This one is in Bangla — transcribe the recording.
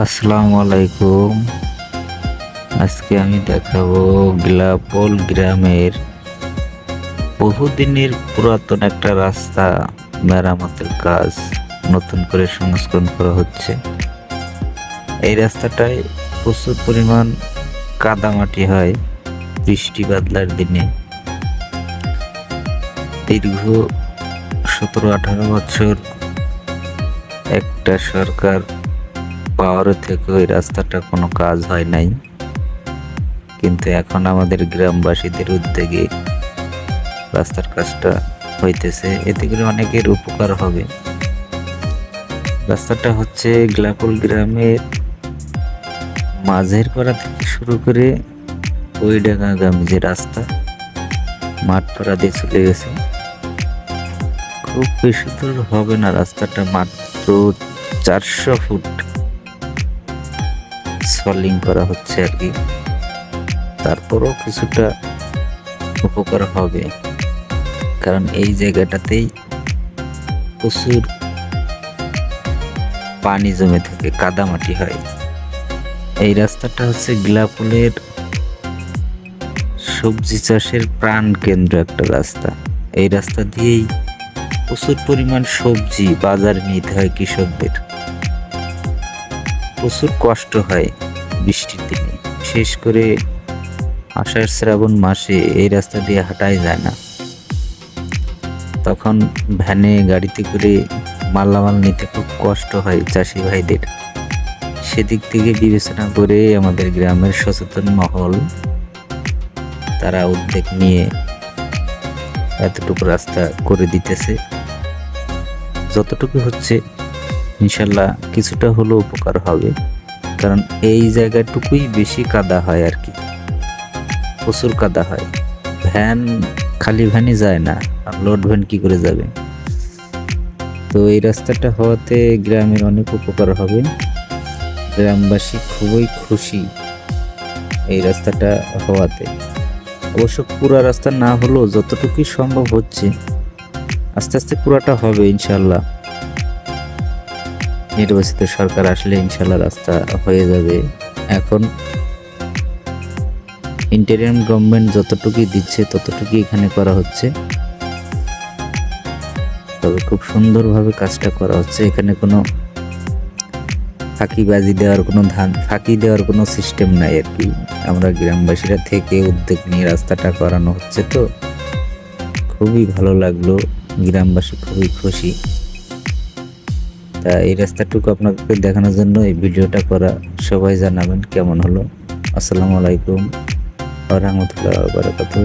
আসসালামু আলাইকুম আজকে আমি দেখাবো গ্লাপল গ্রামের বহুদিনের পুরাতন একটা রাস্তা, মেরামতের কাজ নতুন করে সংস্করণ করা হচ্ছে। এই রাস্তাটায় প্রচুর পরিমাণ কাদামাটি হয় বৃষ্টি বাদলার দিনে। দীর্ঘ সতেরো আঠারো বছর একটা সরকার পাওয়ারে থেকে ওই রাস্তাটা কোনো কাজ হয় নাই। কিন্তু এখন আমাদের গ্রামবাসীদের উদ্যোগে রাস্তার কাজটা হইতেছে। এতে করে অনেকের উপকার হবে। রাস্তাটা হচ্ছে গ্লাপুল গ্রামের মাঝের পাড়া থেকে শুরু করে ওই ডাঙ্গাগামী যে রাস্তা, মাঠ পাড়া দিয়ে চলে গেছে। খুব বেশি দূর হবে না রাস্তাটা, মাত্র চারশো ফুট। সলিং করা হচ্ছে আর কি। তারপরও কিছুটা উপকার হবে। কারণ এই জায়গাটাতেই প্রচুর পানি জমে থাকে কাদামাটি হয়। এই রাস্তাটা হচ্ছে গ্লাপুলের সবজি চাষের প্রাণ কেন্দ্র একটা রাস্তা। এই রাস্তা দিয়েই প্রচুর পরিমাণ সবজি বাজার নিতে হয় কৃষকদের। প্রচুর কষ্ট হয় বৃষ্টির দিনে। বিশেষ করে আষাঢ় শ্রাবণ মাসে এই রাস্তা দিয়ে হাঁটাই যায় না। তখন ভ্যানে গাড়িতে করে মালামাল নিতে খুব কষ্ট হয় চাষি ভাইদের। সেদিক থেকে বিবেচনা করে আমাদের গ্রামের সচেতন মহল, তারা উদ্যোগ নিয়ে এতটুকু রাস্তা করে দিতেছে। যতটুকু হচ্ছে ইনশাল্লাহ কিছুটা হলেও উপকার হবে, কারণ এই জায়গাটুকুই বেশি কাদা হয় আর কি। প্রচুর কাদা হয়। ভ্যান খালি ভ্যানই যায় না, আর লোড ভ্যান কি করে যাবে? তো এই রাস্তাটা হওয়াতে গ্রামের অনেক উপকার হবে। গ্রামবাসী খুবই খুশি এই রাস্তাটা হওয়াতে। অবশ্য পুরো রাস্তা না হলেও যতটুকুই সম্ভব হচ্ছে, আস্তে আস্তে পুরাটা হবে ইনশাল্লাহ। নির্বাচিত সরকার আসলে ইনশাল্লাহ রাস্তা হয়ে যাবে। এখন ইন্টেরিয়াম গভর্নমেন্ট যতটুকুই দিচ্ছে, ততটুকুই এখানে করা হচ্ছে। তবে খুব সুন্দরভাবে কাজটা করা হচ্ছে। এখানে কোনো ফাঁকিবাজি দেওয়ার কোনো ধান, ফাঁকি দেওয়ার কোনো সিস্টেম নাই আর কি। আমরা গ্রামবাসীরা থেকে উদ্যোগ নিয়ে রাস্তাটা করানো হচ্ছে তো। খুবই ভালো লাগল। গ্রামবাসী খুবই খুশি। তা এই রাস্তাটুকু আপনাদের দেখানোর জন্য এই ভিডিওটা করা, সবাই জানাবেন কেমন হলো। আসসালামু আলাইকুম। রহমতুল্লাহ বারাকাতুহ।